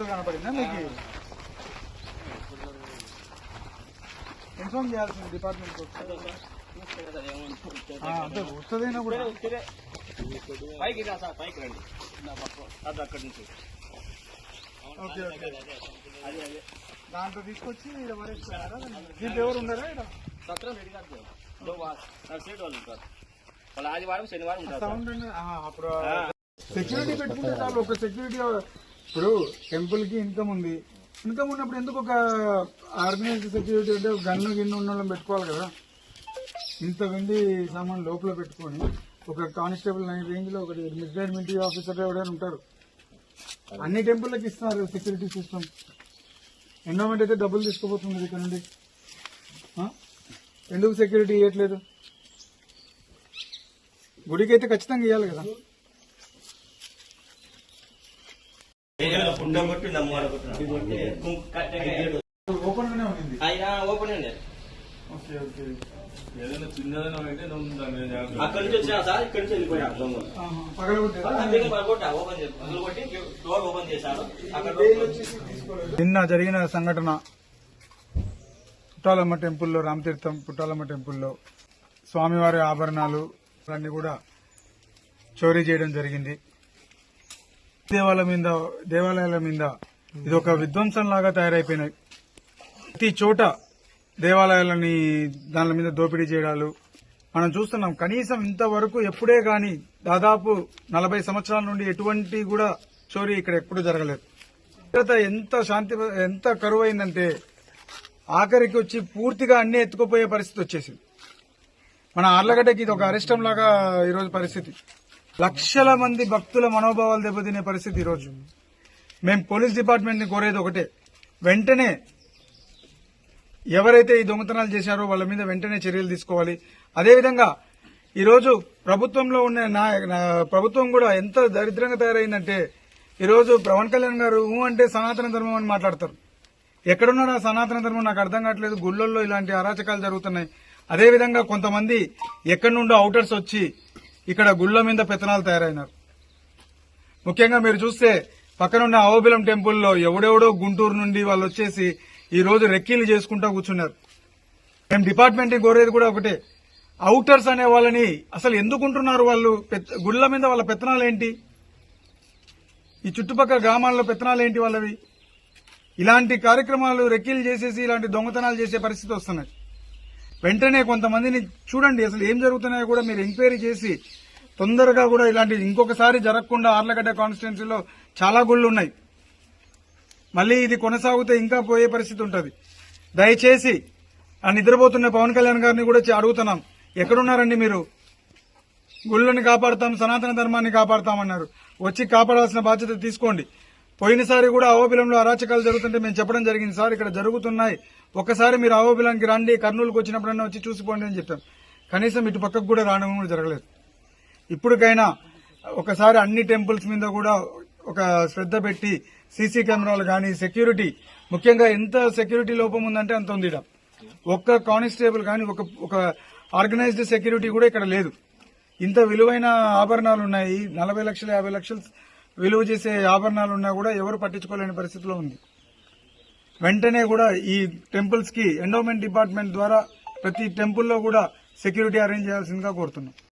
కనపడిందా మీకు? ఇన్ఫార్మ్ చేయాల్సింది డిపార్ట్మెంట్ అంటే వస్తుందైనా కూడా? పైకి సార్ పైకి రండి. అది అక్కడి నుంచి. Okay okay. దాంట్లో తీసుకొచ్చి దీంట్లో ఎవరు ఉండరా ఈడ? సత్రం రెడీ కాదు. వాళ్ళు ఉంటారు వాళ్ళు ఆదివారం శనివారం ఉంటారు సెక్యూరిటీ పెట్టుకుంటే చాలు ఒక సెక్యూరిటీ ఇప్పుడు టెంపుల్కి ఇన్కమ్ ఉంది ఇన్కమ్ ఉన్నప్పుడు ఎందుకు ఒక ఆర్గనైజ్డ్ సెక్యూరిటీ అంటే గన్ను గిన్ను ఉన్న వాళ్ళని పెట్టుకోవాలి కదా? ఇంత వెండి సామాన్ లోపల పెట్టుకొని ఒక కానిస్టేబుల్ నైన్ రేంజ్లో ఒకటి రిటైర్మెంట్ ఆఫీసర్ ఎవరైనా ఉంటారు. అన్ని టెంపుల్కి ఇస్తున్నారు సెక్యూరిటీ సిస్టమ్ ఎండోమెంట్ అయితే డబ్బులు తీసుకుపోతుంది ఇక్కడ నుండి? ఎందుకు సెక్యూరిటీ ఇవ్వట్లేదు గుడికి అయితే ఖచ్చితంగా ఇవ్వాలి కదా. ఓపెన్ గానే ఉంది ఓపెన్ అండి ఓకే ఓకే. ఏదైనా చిన్నదైనా అయితే. అక్కడి నుంచి వచ్చినా సార్ ఇక్కడి నుంచి వెళ్ళిపోయా ఓపెన్ చేశారు. నిన్న జరిగిన సంఘటన పుట్టాలమ్మ టెంపుల్లో రామతీర్థం పుట్టాలమ్మ టెంపుల్లో స్వామివారి ఆభరణాలు అన్ని కూడా చోరీ చేయడం జరిగింది. దేవాలయం మీద దేవాలయాల మీద ఇది ఒక విధ్వంసం లాగా తయారైపోయినాయి. ప్రతి చోట దేవాలయాలని దాని మీద దోపిడీ చేయడాలు మనం చూస్తున్నాం. కనీసం ఇంతవరకు ఎప్పుడే గాని దాదాపు నలభై సంవత్సరాల నుండి ఎటువంటి కూడా చోరీ ఇక్కడ ఎప్పుడు జరగలేదు. ఎంత శాంతి ఎంత కరువు అయిందంటే ఆఖరికి వచ్చి పూర్తిగా అన్ని ఎత్తుకుపోయే పరిస్థితి వచ్చేసింది. మన ఆర్లగడ్డకి ఇది ఒక అరిష్టం లాగా ఈరోజు పరిస్థితి. లక్షల మంది భక్తుల మనోభావాలు దెబ్బతినే పరిస్థితి ఈరోజు. మేము పోలీస్ డిపార్ట్మెంట్ని కోరేది ఒకటే. వెంటనే ఎవరైతే ఈ దొంగతనాలు చేశారో వాళ్ళ మీద వెంటనే చర్యలు తీసుకోవాలి. అదేవిధంగా ఈరోజు ప్రభుత్వంలో ఉన్న నా ప్రభుత్వం కూడా ఎంత దరిద్రంగా తయారైందంటే ఈరోజు పవన్ కళ్యాణ్ గారు ఊ అంటే సనాతన ధర్మం అని మాట్లాడతారు. ఎక్కడున్నాడు ఆ సనాతన ధర్మం నాకు అర్థం కావట్లేదు. గుళ్ళల్లో ఇలాంటి అరాచకాలు జరుగుతున్నాయి. అదేవిధంగా కొంతమంది ఎక్కడి నుండో అవుటర్స్ వచ్చి ఇక్కడ గుళ్ళ మీద పెత్తనాలు తయారైనారు. ముఖ్యంగా మీరు చూస్తే పక్కనున్న అవబిలం టెంపుల్లో ఎవడెవడో గుంటూరు నుండి వాళ్ళు వచ్చేసి ఈ రోజు రెక్కీలు చేసుకుంటూ కూర్చున్నారు. మేము డిపార్ట్మెంట్ కోరేది కూడా ఒకటే. అవుటర్స్ అనే వాళ్ళని అసలు ఎందుకుంటున్నారు వాళ్ళు? పెత్త- గుళ్ళ మీద వాళ్ళ పెత్తనాలు ఏంటి ఈ చుట్టుపక్కల గ్రామాల్లో పెత్తనాలు ఏంటి వాళ్ళవి? ఇలాంటి కార్యక్రమాలు రెక్కీలు చేసేసి ఇలాంటి దొంగతనాలు చేసే పరిస్థితి వస్తున్నాయి వెంటనే కొంతమందిని చూడండి అసలు ఏం జరుగుతున్నాయో కూడా మీరు ఎంక్వైరీ చేసి తొందరగా కూడా ఇలాంటి ఇంకొకసారి జరగకుండా ఆర్లగడ్డ కాన్స్టిట్యున్సీలో చాలా గుళ్ళు ఉన్నాయి. మళ్ళీ ఇది కొనసాగితే ఇంకా పోయే పరిస్థితి ఉంటుంది. దయచేసి ఆ నిద్రపోతున్న పవన్ కళ్యాణ్ గారిని కూడా అడుగుతున్నాం. ఎక్కడున్నారండి మీరు? గుళ్ళని కాపాడుతాం సనాతన ధర్మాన్ని కాపాడుతామన్నారు. వచ్చి కాపాడాల్సిన బాధ్యత తీసుకోండి. పోయినసారి కూడా అవోబిలంలో అరాచకాలు జరుగుతుంటే మేము చెప్పడం జరిగింది. సార్ ఇక్కడ జరుగుతున్నాయి. ఒక్కసారి మీరు అవోబిలంకి రండి కర్నూలుకు వచ్చినప్పుడన్నా వచ్చి చూసిపోండి అని చెప్పాం. కనీసం ఇటు పక్కకు కూడా రావడం కూడా జరగలేదు. ఇప్పటికైనా ఒకసారి అన్ని టెంపుల్స్ మీద కూడా ఒక శ్రద్ధ పెట్టి సీసీ కెమెరాలు కానీ సెక్యూరిటీ ముఖ్యంగా ఎంత సెక్యూరిటీ లోపం ఉందంటే అంత ఉంది ఒక్క కానిస్టేబుల్ కానీ ఒక ఒక ఆర్గనైజ్డ్ సెక్యూరిటీ కూడా ఇక్కడ లేదు. ఇంత విలువైన ఆభరణాలు ఉన్నాయి. నలభై లక్షలు యాభై లక్షలు విలువ చేసే ఆభరణాలు ఉన్నా కూడా ఎవరు పట్టించుకోలేని పరిస్థితిలో ఉంది. వెంటనే కూడా ఈ టెంపుల్స్కి ఎండోమెంట్ డిపార్ట్మెంట్ ద్వారా ప్రతి టెంపుల్లో కూడా సెక్యూరిటీ అరేంజ్ చేయాల్సిందిగా కోరుతున్నాం.